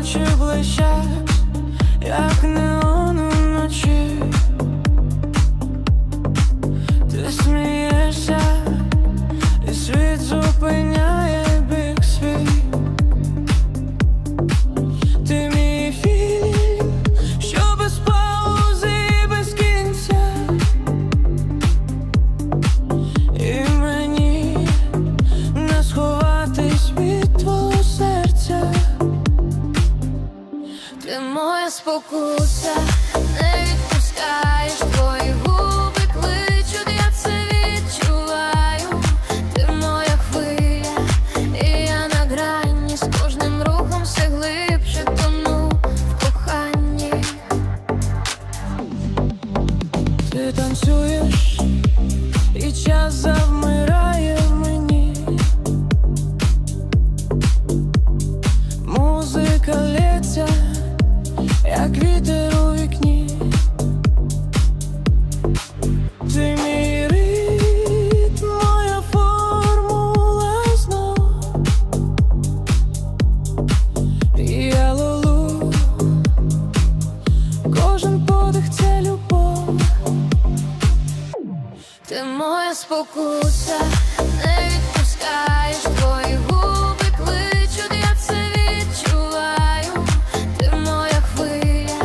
очі блищать, як неон уночі. Ти смієшся, і світ зупиняє спокуса, не відпускаєш твої Ти моя спокуса, не відпускаєш твої губи кличуть, я це відчуваю. Ти моя хвиля,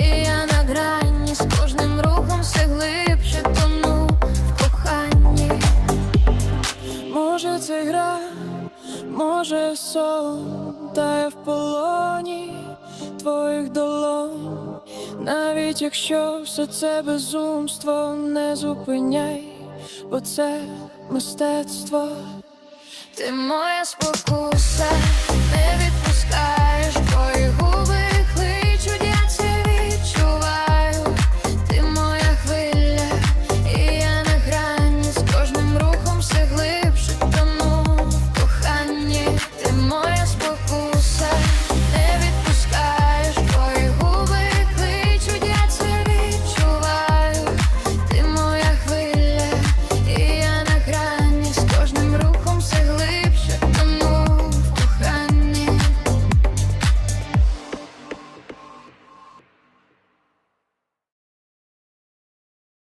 і я на грані з кожним рухом все глибше тону в коханні. Може, це гра, може сон, та я в полоні твоїх долонь. Навіть якщо все це безумство не зупиняй, бо це мистецтво. Ти моя спокуса, не.